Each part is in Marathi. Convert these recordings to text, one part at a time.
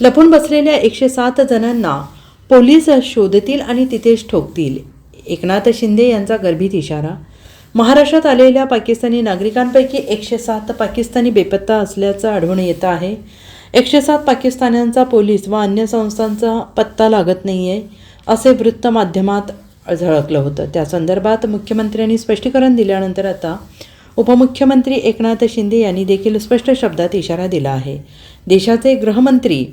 लपून बसलेल्या एकशे सात जणांना पोलीस शोधतील आणि तिथेच ठोकतील. एकनाथ शिंदे यांचा गर्भित इशारा. महाराष्ट्रात आलेल्या पाकिस्तानी नागरिकांपैकी एकशे सात पाकिस्तानी बेपत्ता असल्याचं आढळून येतं आहे. एकशे सात पाकिस्तान्यांचा पोलीस व अन्य संस्थांचा पत्ता लागत नाही आहे असे वृत्त माध्यमात झळकलं होतं. त्या संदर्भात मुख्यमंत्र्यांनी स्पष्टीकरण दिल्यानंतर आता उपमुख्यमंत्री एकनाथ शिंदे यांनी देखील स्पष्ट शब्दात इशारा दिला आहे. देशाचे गृहमंत्री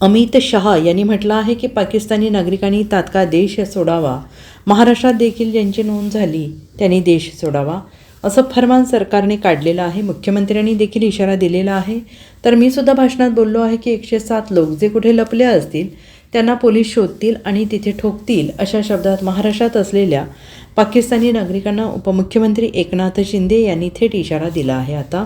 अमित शहा यांनी म्हटलं आहे की पाकिस्तानी नागरिकांनी तात्काळ देश सोडावा. महाराष्ट्रात देखील ज्यांची नोंद झाली त्यांनी देश सोडावा. असं फरमान सरकारने काढलेलं आहे. मुख्यमंत्र्यांनी देखील इशारा दिलेला आहे. तर मी सुद्धा भाषणात बोललो आहे की एकशे सात लोक जे कुठे लपले असतील त्यांना पोलीस शोधतील आणि तिथे ठोकतील अशा शब्दात महाराष्ट्रात असलेल्या पाकिस्तानी नागरिकांना उपमुख्यमंत्री एकनाथ शिंदे यांनी थेट इशारा दिला आहे. आता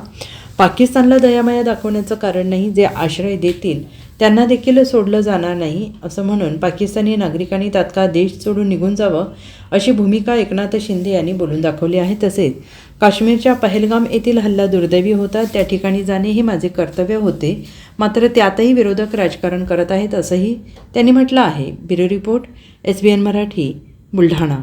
पाकिस्तानला दयामाया दाखवण्याचं कारण नाही जे आश्रय देतील त्यांना देखील सोडलं जाणार नाही असं म्हणून पाकिस्तानी नागरिकांनी तात्काळ देश सोडून निघून जावं अशी भूमिका एकनाथ शिंदे यांनी बोलून दाखवली आहे. तसेच काश्मीरच्या पहलगाम येथील हल्ला दुर्दैवी होता त्या ठिकाणी जाणे हे माझे कर्तव्य होते मात्र त्यातही विरोधक राजकारण करत आहेत असंही त्यांनी म्हटलं आहे. Bureau report S B N Marathi Buldhana.